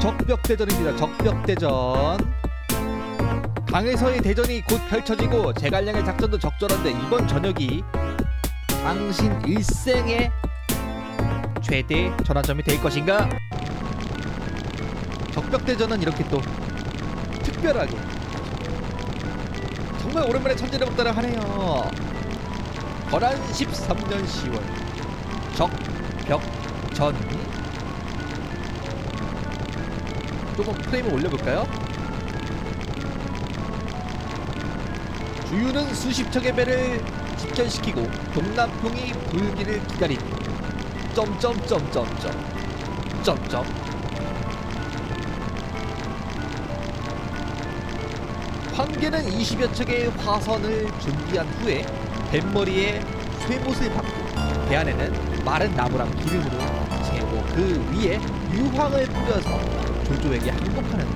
적벽대전입니다. 적벽대전. 강에서의 대전이 곧 펼쳐지고 제갈량의 작전도 적절한데 이번 저녁이 당신 일생의 최대 전환점이 될 것인가? 적벽대전은 이렇게 또 특별하게 정말 오랜만에 천재를 먹다를 하네요. 거란 13년 10월 적벽전 조금 프레임을 올려볼까요? 주유는 수십 척의 배를 직전시키고 동남풍이 불기를 기다리니 점점점점점 점점 황계는 20여 척의 화선을 준비한 후에 뱃머리에 쇠못을 박고 배 안에는 마른 나무랑 기름으로 재고 그 위에 유황을 뿌려서 조조에게 항복하는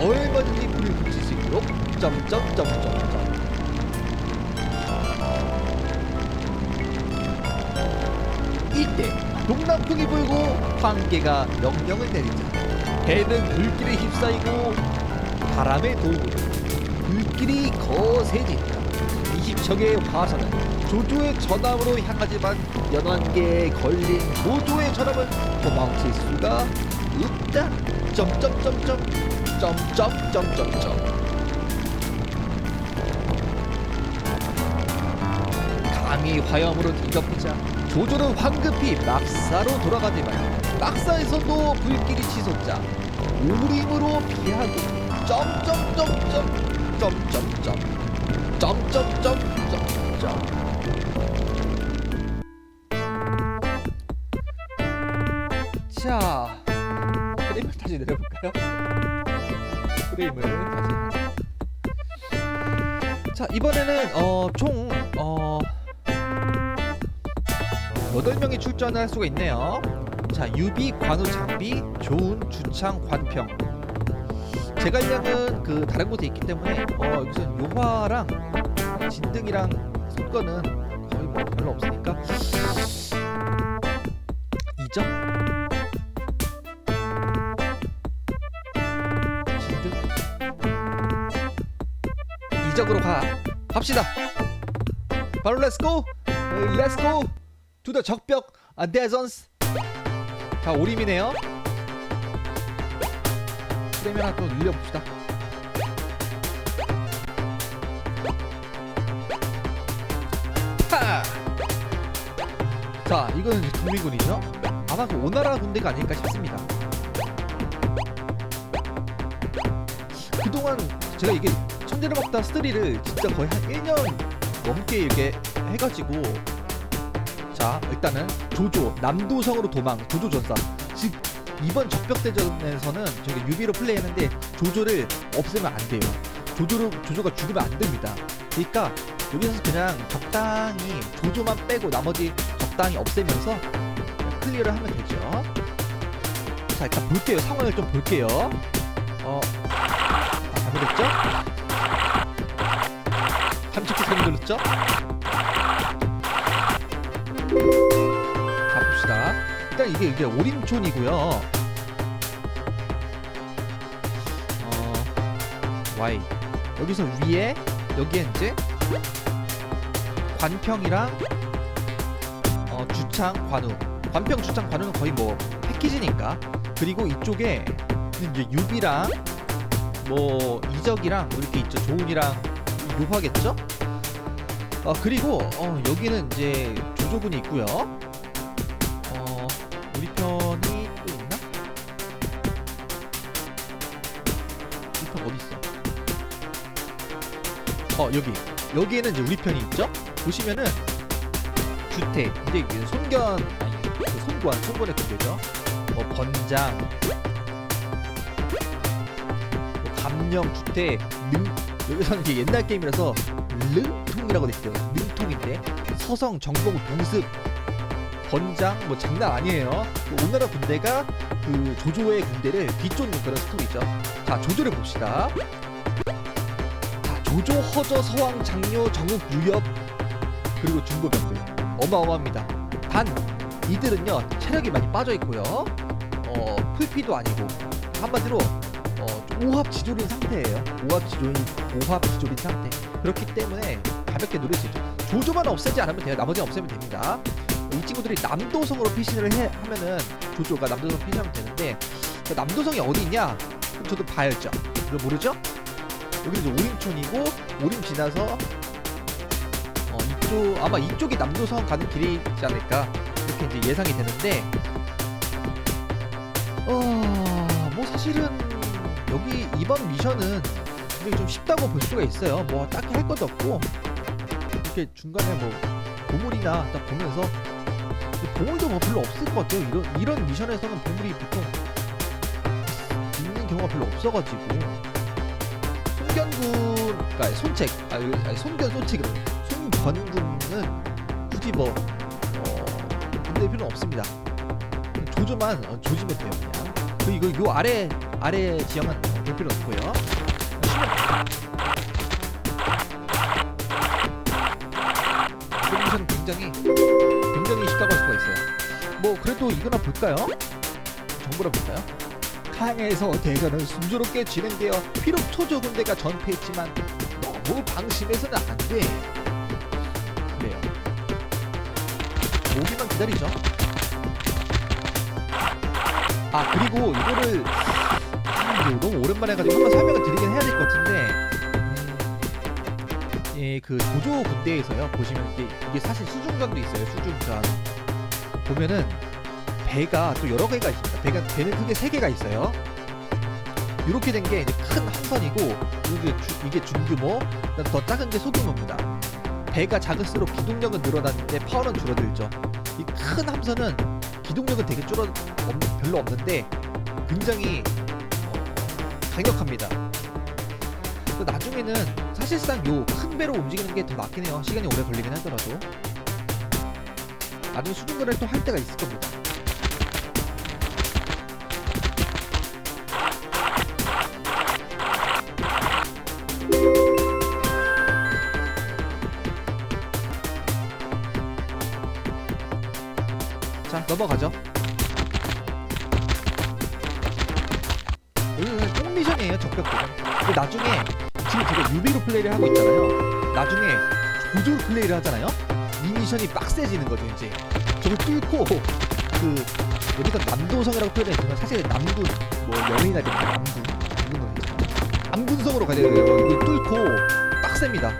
얼마든지 불을 붙일 수 있도록 점점점점점 이때 동남풍이 불고 황계가 명령을 내리자 배는 불길에 휩싸이고 바람의 도움으로 불길이 거세진다 20척의 화선은 조조의 전함으로 향하지만 연안계에 걸린 조조의 전함은 도망칠 수가 없다 점점점점 점점점점점 감히 화염으로 뒤덮이자 조조는 황급히 막사로 돌아가지만 막사에서도 불길이 치솟자 오림으로 피하고 점점점점 점점점 점점점점점 다시 내려볼까요? 프레임을 다시. 자 이번에는 어 총 어, 8명이 출전을 할 수가 있네요. 자 유비 관우 장비 조운 주창 관평. 제갈량은 그 다른 곳에 있기 때문에 어 여기서 요화랑 진등이랑 손거는 거의 뭐 별로 없으니까. 이적 이적으로 가. 갑시다. 바로 렛츠고 렛츠고 투더 적벽 아 대전스 자 오림이네요. 프레임 하나 또 늘려봅시다. 하! 자 이거는 국민군이죠? 아마 그 오나라 군대가 아닐까 싶습니다. 그동안 제가 이게 먹다 스토리를 진짜 거의 한 1년 넘게 이렇게 해가지고. 자 일단은 조조 남도성으로 도망 조조 전사. 즉 이번 적벽대전에서는 저기 유비로 플레이했는데 조조를 없애면 안 돼요. 조조를 조조가 죽으면 안 됩니다. 그러니까 여기서 그냥 적당히 조조만 빼고 나머지 적당히 없애면서 클리어를 하면 되죠. 자 일단 볼게요. 상황을 좀 볼게요. 어 아, 잘못했죠? 눌렀죠? 가봅시다. 일단 이게 이게 오림촌이고요. 어 Y 여기서 위에 여기에 이제 관평이랑 어 주창 관우 관평 주창 관우는 거의 뭐 패키지니까 그리고 이쪽에 이제 유비랑 뭐 이적이랑 이렇게 있죠 조운이랑 요화겠죠? 어 그리고 어 여기는 이제 조조군이 있고요. 어 우리 편이 또 있나? 우리 편 어디 있어? 어 여기 여기에는 이제 우리 편이 있죠? 보시면은 주택 이제 이게 손견 아니 그 손관 손관의 군대죠. 뭐 번장 뭐 감령 주택 능 여기서는 이제 옛날 게임이라서 능 통이라고 됐죠. 능통인데 서성 정봉 동습 번장 뭐 장난 아니에요. 그 오나라 군대가 그 조조의 군대를 뒤쫓는 그런 스토리죠. 자 조조를 봅시다. 자 조조 허저 서왕 장료 정욱 유엽 그리고 중고병들 어마어마합니다. 단 이들은요 체력이 많이 빠져 있고요. 어 풀피도 아니고 한마디로 어, 좀 오합지졸인 상태예요. 오합지졸인 오합지졸인 상태. 그렇기 때문에 가볍게 누릴 수 있죠. 조조만 없애지 않으면 돼요. 나머지는 없애면 됩니다. 이 친구들이 남도성으로 피신을 해 하면은 조조가 남도성 피신하면 되는데 그 남도성이 어디 있냐? 저도 봐야죠. 이거 모르죠? 여기 이제 오림촌이고 오림 지나서 어 이쪽 아마 이쪽이 남도성 가는 길이지 않을까 이렇게 이제 예상이 되는데 어뭐 사실은 여기 이번 미션은 굉장히 좀 쉽다고 볼 수가 있어요. 뭐 딱히 할 것도 없고 이렇게 중간에 뭐 보물이나 딱 보면서 보물도 뭐 별로 없을 것 같아요. 이런 이런 미션에서는 보물이 보통 있는 경우가 별로 없어가지고 손견군, 그러니까 손책, 아, 이거- 아니, 손견 손책으로 손견군은 굳이 뭐 어, 문제 필요는 없습니다. 조조만 어, 조지면 돼요 그냥. 그리고 요 아래 아래 지형은 어, 볼 필요 없고요. 굉장히 굉장히 쉽다고 할 수가 있어요. 뭐 그래도 이거나 볼까요? 정보나 볼까요? 항에서 대전은 순조롭게 진행되어 비록 초조 군대가 전패했지만 너무 방심해서는 안 돼. 그래요. 오기만 기다리죠. 아 그리고 이거를 아, 이거 너무 오랜만에 해가지고 한번 설명을 드리긴 그 조조 군대에서요. 보시면 이게, 이게 사실 수중전도 있어요 수중전. 보면은 배가 또 여러 개가 있습니다. 배가 배는 크게 세 개가 있어요. 이렇게 된 게큰 함선이고 이게, 주, 이게 중규모 더 작은 게 소규모입니다. 배가 작을수록 기동력은 늘어나는데 파워는 줄어들죠. 이 큰 함선은 기동력은 되게 줄어 없, 별로 없는데 굉장히 어, 강력합니다. 그 나중에는 사실상 요 큰 배로 움직이는 게 더 낫긴 해요. 시간이 오래 걸리긴 하더라도 나중에 수중거래를 또 할 때가 있을 겁니다. 자 넘어가죠. 여기는 꼭 미션이에요 적격도. 근데 나중에 제가 유비로 플레이를 하고 있잖아요. 나중에 조조로 플레이를 하잖아요. 이 미션이 빡세지는 거죠 이제. 저걸 뚫고 그 여기서 남도성이라고 표현했지만 사실 남군 뭐 연예인이나 이런 남군 남군은 남군성으로 가야 돼요. 이걸 뚫고 빡셉니다.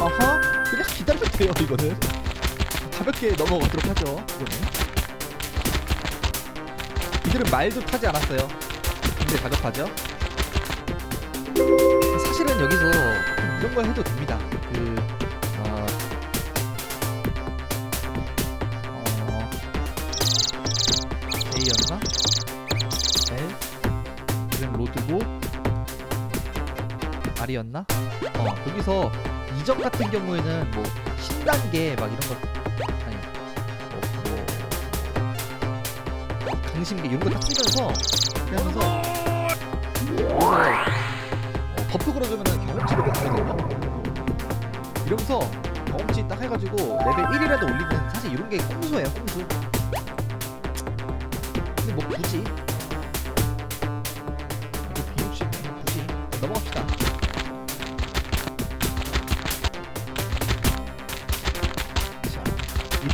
아하 그냥 기다려도 돼요 이거는 가볍게 넘어가도록 하죠. 이거는 이들은 말도 타지 않았어요. 근데 가격하죠? 사실은 여기서 좀 이런 걸 해도 됩니다. 그 어, 어 A였나? L? 이름 로드고 R이었나? 어 거기서 이적 같은 경우에는 뭐 신단계 막 이런 거 아니 뭐, 뭐 강심계 이런 거딱 쓰면서 그러면서 어, 버프 걸어주면은 경험치를 받거든요 이러면서 경험치 딱 해가지고 레벨 1이라도 올리면 사실 이런 게 꼼수예요 꼼수. 근데 뭐 굳이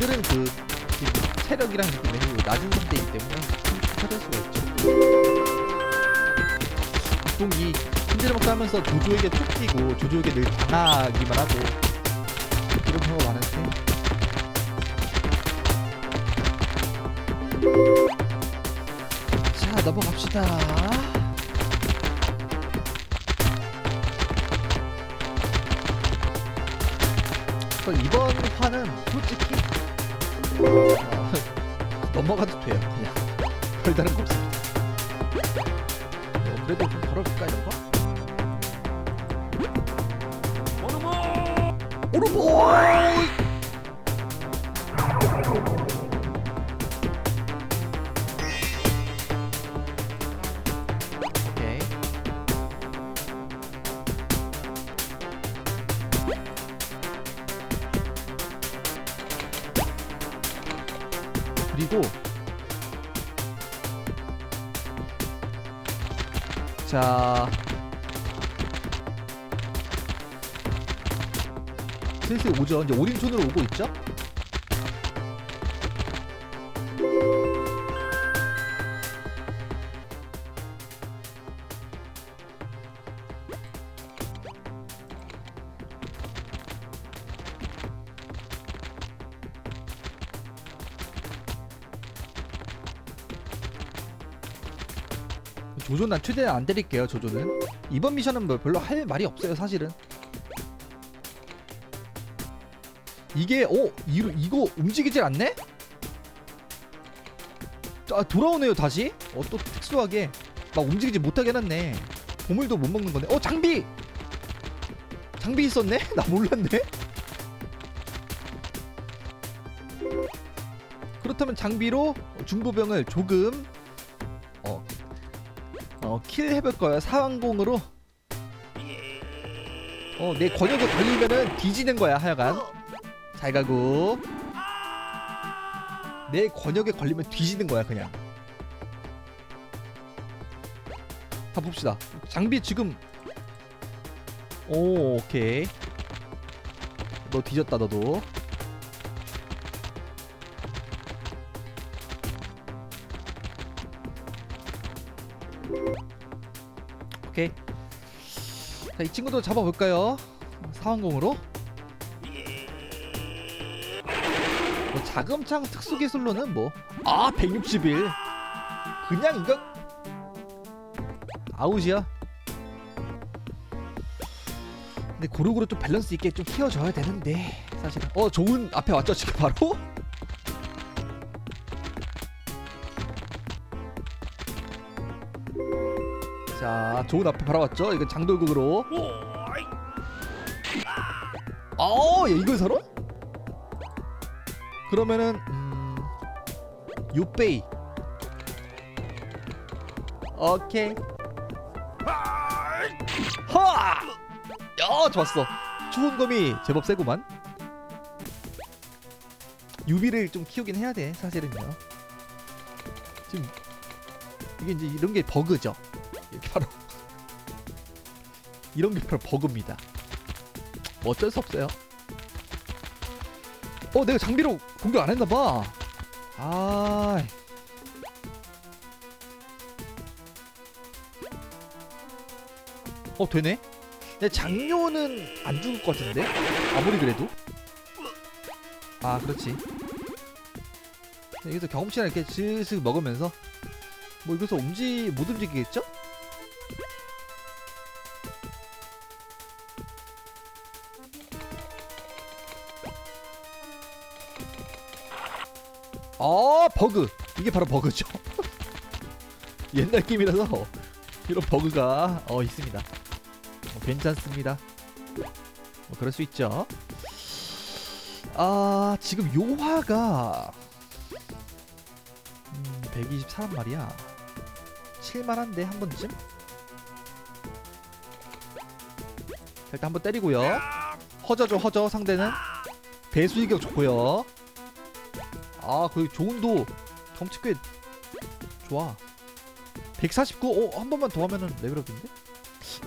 이들은 그 지금 체력이랑 매우 낮은 상태이기 때문에 찾을 수가 있죠. 보통 이 힘들먹다 하면서 조조에게 쫓기고 조조에게 늘 당하기만 하고 이런 경우가 많은데 자 넘어갑시다. 그 이번 화는 솔직히 어, 넘어가도 돼요 그냥 별다른 거 없습니다 어, 그래도 좀 걸어볼까 이런 거? 오르보! 오케이 그리고. 자. 슬슬 오죠. 이제 오림촌으로 오고 있죠 조조는 난 최대한 안 때릴게요 조조는. 이번 미션은 뭐 별로 할 말이 없어요 사실은. 이게 어? 이, 이거 움직이질 않네? 아 돌아오네요 다시? 어 또 특수하게. 막 움직이지 못하게 해놨네. 보물도 못 먹는 거네. 어 장비! 장비 있었네? 나 몰랐네. 그렇다면 장비로 중보병을 조금 어, 어, 킬 해볼 거야 사왕공으로. 어, 내 권역에 걸리면은 뒤지는 거야 하여간. 잘 가고. 내 권역에 걸리면 뒤지는 거야 그냥. 다 봅시다. 장비 지금. 오 오케이. 너 뒤졌다 너도 자 이 친구도 잡아볼까요? 사왕공으로. 뭐 자금창 특수기술로는 뭐 아 161 그냥 이거. 아웃이야. 근데 고루고루 좀 밸런스 있게 좀 키워줘야 되는데 사실은. 어 좋은 앞에 왔죠. 지금 바로 자 좋은 앞에 바로 왔죠 이거 장돌국으로 어, 야, 이걸 사러? 그러면은 음, 요페이. 오케이. 하! 야, 좋았어. 좋은 검이 제법 세구만. 유비를 좀 키우긴 해야 돼, 사실은요. 지금 이게 이제 이런 게 버그죠. 이렇게 바로 이런 게 바로 버그입니다. 뭐 어쩔 수 없어요. 어, 내가 장비로 공격 안 했나 봐. 아. 어, 되네. 내 장료는 안 죽을 것 같은데? 아무리 그래도. 아, 그렇지. 여기서 경험치나 이렇게 슬슬 먹으면서 뭐 여기서 움직 못 움직이겠죠? 버그. 이게 바로 버그죠. 옛날 게임이라서 이런 버그가 어 있습니다. 어, 괜찮습니다. 뭐 그럴 수 있죠. 아 지금 요화가 음, 124란 말이야. 칠만한데 한 번쯤? 자, 일단 한 번 때리고요. 허저죠 허저 상대는. 배수이격 좋고요 아, 그 좋은 도 경치 꽤 좋아. 149. 어, 한 번만 더 하면은 레벨업인데?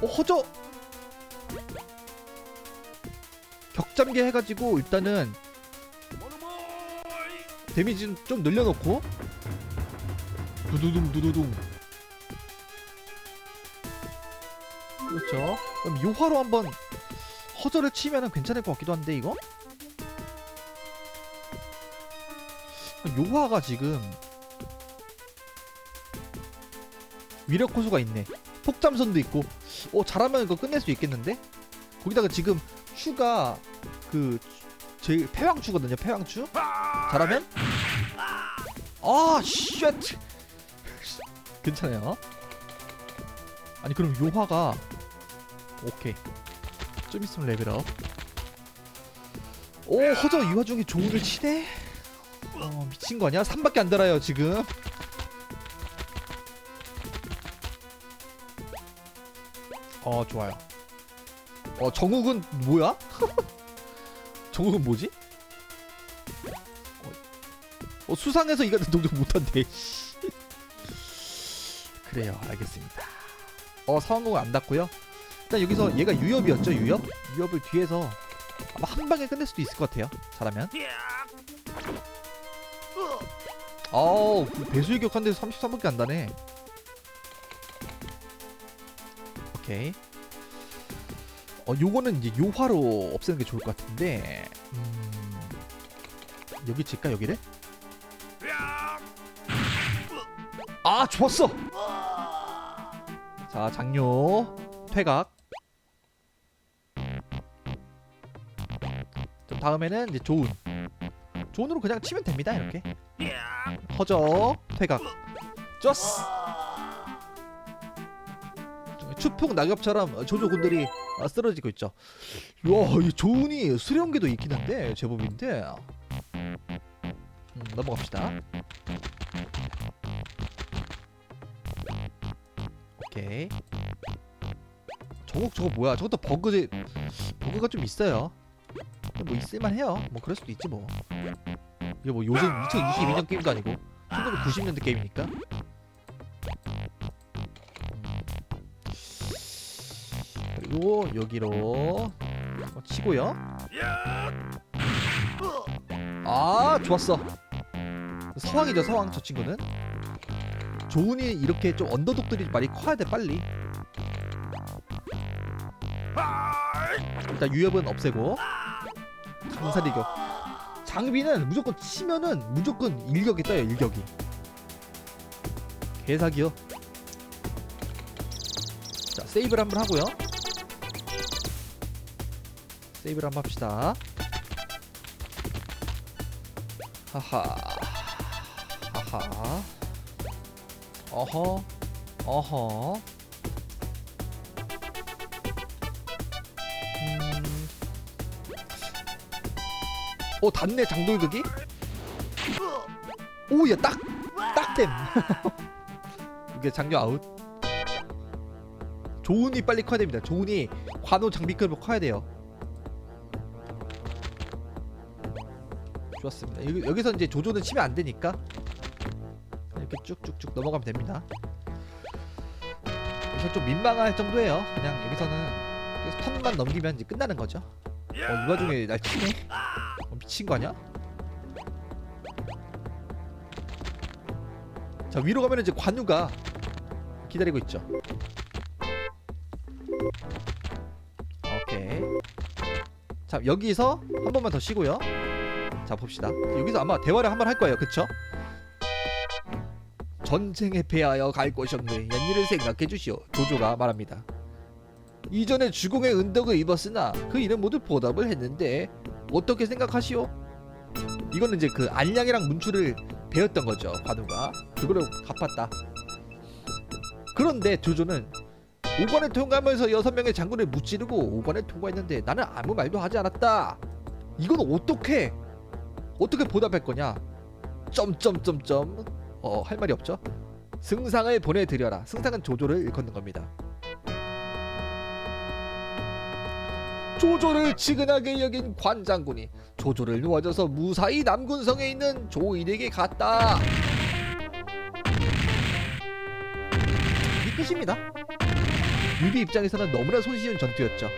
어, 허저. 격잠개 해가지고 일단은 데미지 좀 늘려놓고 두두둥 두두둥. 그렇죠. 그럼 요화로 한번 허저를 치면은 괜찮을 것 같기도 한데 이거? 요화가 지금 위력 호수가 있네. 폭잠선도 있고. 어 잘하면 이거 끝낼 수 있겠는데? 거기다가 지금 추가 그 제일 패왕추거든요. 패왕추. 잘하면 아 쉣. 괜찮아요. 아니 그럼 요화가 오케이. 좀 있으면 레벨업. 오 허저 이 와중에 조우를 치네. 어 미친 거 아니야? 3밖에 안 달아요 지금 어 좋아요 어 정욱은 뭐야? 정욱은 뭐지? 어, 어, 수상해서 이거 동작 못한대. 씨. 그래요, 알겠습니다. 어 상황공을 안 닿고요. 일단 여기서 얘가 유협이었죠, 유협? 유협을 뒤에서 아마 한 방에 끝낼 수도 있을 것 같아요. 잘하면. 그 배수의 격한데 33밖에 안 나네. 오케이. 어, 요거는 이제 요화로 없애는 게 좋을 것 같은데. 음... 여기 칠까 여기를? 아, 좋았어. 자, 장료 퇴각. 자, 다음에는 이제 조운. 조운으로 그냥 치면 됩니다. 이렇게. 허저 퇴각. 좋았어. 추풍 낙엽처럼 조조군들이 아, 쓰러지고 있죠. 와, 이 조운이 수령계도 있긴 한데 제법인데. 음, 넘어갑시다. 오케이. 저거 저거 뭐야? 저것도 버그 버그가 좀 있어요. 뭐 있을만 해요. 뭐 그럴 수도 있지 뭐. 이게 뭐 요즘 2022년 게임도 아니고 1990년대 게임이니까. 그리고 여기로 치고요. 아 좋았어. 서왕이죠 서왕 저 친구는. 조은이 이렇게 좀 언더독들이 많이 커야 돼 빨리. 일단 유협은 없애고 강사리격. 장비는 무조건 치면은 무조건 일격이 떠요 일격이. 개사기요. 자 세이브를 한번 하고요. 세이브를 한번 합시다. 하하. 하하. 어허. 어허. 오 닿네 장돌극이? 오야 딱! 딱댐! 이게 장려 아웃. 조은이 빨리 커야 됩니다. 조은이 관호 장비급으로 커야 돼요. 좋았습니다. 여기, 여기서 이제 조조는 치면 안 되니까 이렇게 쭉쭉쭉 넘어가면 됩니다. 여기서 좀 민망할 정도예요. 그냥 여기서는 턴만 넘기면 이제 끝나는 거죠. 어, 이 와중에 날 치네. 어, 미친 거 아니야? 자 위로 가면 이제 관우가 기다리고 있죠. 오케이. 자 여기서 한 번만 더 쉬고요. 자 봅시다. 여기서 아마 대화를 한 번 할 거예요. 그쵸? 전쟁에 패하여 갈 곳이 없네. 옛일을 생각해 주시오. 조조가 말합니다. 이전에 주공의 은덕을 입었으나 그 일은 모두 보답을 했는데 어떻게 생각하시오? 이거는 이제 그 안량이랑 문출을 배웠던 거죠 관우가. 그거를 갚았다. 그런데 조조는 오관을 통과하면서 여섯 명의 장군을 무찌르고 오관을 통과했는데 나는 아무 말도 하지 않았다. 이건 어떻게 어떻게 보답할 거냐? 점점점점. 어 할 말이 없죠? 승상을 보내드려라. 승상은 조조를 일컫는 겁니다 조조를 지근하게 여긴 관장군이 조조를 놓아줘서 무사히 남군성에 있는 조인에게 갔다. 이 끝입니다. 유비 입장에서는 너무나 손쉬운 전투였죠.